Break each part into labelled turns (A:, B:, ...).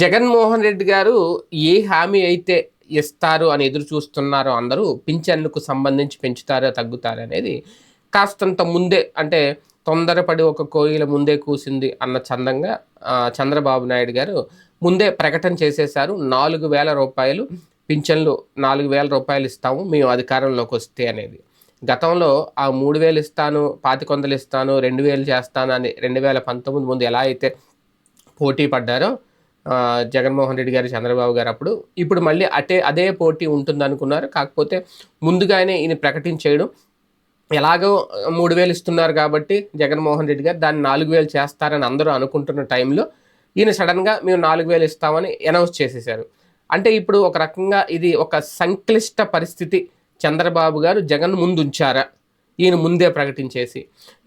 A: జగన్మోహన్ రెడ్డి గారు ఏ హామీ అయితే ఇస్తారు అని ఎదురు చూస్తున్నారో అందరూ పింఛన్లకు సంబంధించి పెంచుతారో తగ్గుతారో అనేది కాస్తంత ముందే అంటే తొందరపడి ఒక కోయిల ముందే కూసింది అన్న చందంగా చంద్రబాబు నాయుడు గారు ముందే ప్రకటన చేసేశారు. నాలుగు వేల రూపాయలు పింఛన్లు నాలుగు వేల రూపాయలు ఇస్తాము మేము అధికారంలోకి వస్తే అనేది. గతంలో ఆ మూడు వేలు ఇస్తాను పాతికొందలు ఇస్తాను రెండు వేలు చేస్తాను అని రెండు వేల పంతొమ్మిది ముందు ఎలా అయితే పోటీ పడ్డారో జగన్మోహన్ రెడ్డి గారు చంద్రబాబు గారు అప్పుడు ఇప్పుడు మళ్ళీ అటే అదే పోటీ ఉంటుంది అనుకున్నారు కాకపోతే ముందుగానే ఈయన ప్రకటించేయడం ఎలాగో మూడు వేలు ఇస్తున్నారు కాబట్టి జగన్మోహన్ రెడ్డి గారు దాన్ని నాలుగు వేలు చేస్తారని అందరూ అనుకుంటున్న టైంలో ఈయన సడన్గా మేము నాలుగు వేలు ఇస్తామని అనౌన్స్ చేసేసారు అంటే ఇప్పుడు ఒక రకంగా ఇది ఒక సంక్లిష్ట పరిస్థితి చంద్రబాబు గారు జగన్ ముందు ఉంచారా ఈయన ముందే ప్రకటించేసి.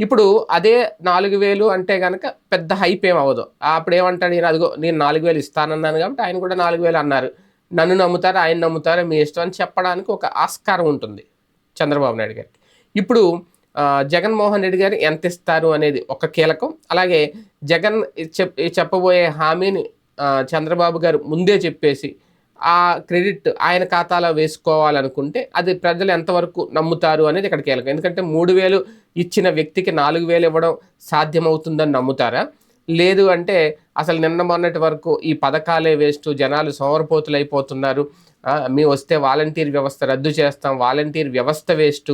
A: ఇప్పుడు అదే నాలుగు వేలు అంటే కనుక పెద్ద హైప్ ఏం అవ్వదు. అప్పుడు ఏమంటాడు నేను అదిగో నేను నాలుగు వేలు ఇస్తానన్నాను కాబట్టి ఆయన కూడా నాలుగు వేలు అన్నారు. నన్ను నమ్ముతారా ఆయన నమ్ముతారా మీ ఇష్టం అని చెప్పడానికి ఒక ఆస్కారం ఉంటుంది చంద్రబాబు నాయుడు గారికి. ఇప్పుడు జగన్మోహన్ రెడ్డి గారు ఎంత ఇస్తారు అనేది ఒక కీలకం. అలాగే జగన్ చెప్ చెప్పబోయే హామీని చంద్రబాబు గారు ముందే చెప్పేసి ఆ క్రెడిట్ ఆయన ఖాతాలో వేసుకోవాలనుకుంటే అది ప్రజలు ఎంతవరకు నమ్ముతారు అనేది ఇక్కడ కీలకం. ఎందుకంటే మూడు వేలు ఇచ్చిన వ్యక్తికి నాలుగు వేలు ఇవ్వడం సాధ్యమవుతుందని నమ్ముతారా? లేదు అంటే అసలు నిన్న మొన్నటి వరకు ఈ పథకాలే వేస్ట్ జనాలు సోమరపోతులు అయిపోతున్నారు మేము వస్తే వాలంటీర్ వ్యవస్థ రద్దు చేస్తాం వాలంటీర్ వ్యవస్థ వేస్ట్.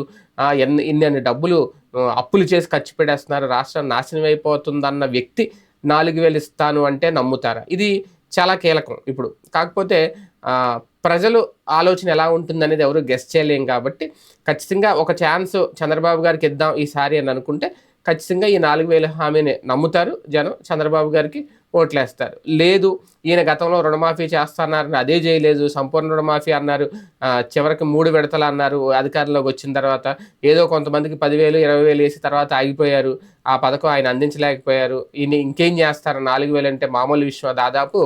A: ఎన్ని ఇన్ని డబ్బులు అప్పులు చేసి ఖర్చు పెట్టేస్తున్నారు రాష్ట్రం నాశనం అయిపోతుందన్న వ్యక్తి నాలుగు వేలు ఇస్తాను అంటే నమ్ముతారా? ఇది చాలా కీలకం ఇప్పుడు. కాకపోతే ప్రజలు ఆలోచన ఎలా ఉంటుందనేది ఎవరు గెస్ట్ చేయలేం కాబట్టి ఖచ్చితంగా ఒక ఛాన్స్ చంద్రబాబు గారికి ఇద్దాం ఈసారి అని అనుకుంటే ఖచ్చితంగా ఈ నాలుగు వేల హామీని నమ్ముతారు జనం. చంద్రబాబు గారికి ఓట్లేస్తారు. లేదు ఈయన గతంలో రుణమాఫీ చేస్తారన్నారు అదే చేయలేదు సంపూర్ణ రుణమాఫీ అన్నారు చివరికి మూడు విడతలు అన్నారు అధికారంలోకి వచ్చిన తర్వాత ఏదో కొంతమందికి పదివేలు ఇరవై వేలు వేసి తర్వాత ఆగిపోయారు. ఆ పథకం ఆయన అందించలేకపోయారు. ఈయన ఇంకేం చేస్తారు? నాలుగు వేలు అంటే మామూలు విషయం. దాదాపు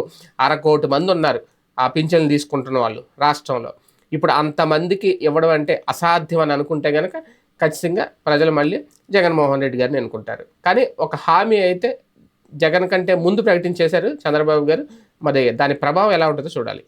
A: అర కోటి మంది ఉన్నారు. ఆ పింఛన్లు తీసుకుంటున్న వాళ్ళు రాష్ట్రంలో. ఇప్పుడు అంతమందికి ఇవ్వడం అంటే అసాధ్యం అని అనుకుంటే కనుక ఖచ్చితంగా ప్రజలు మళ్ళీ జగన్మోహన్ రెడ్డి గారిని అనుకుంటారు కానీ ఒక హామీ అయితే జగన్ కంటే ముందు ప్రకటించేశారు చంద్రబాబు గారు. మరి దాని ప్రభావం ఎలా ఉంటుందో చూడాలి.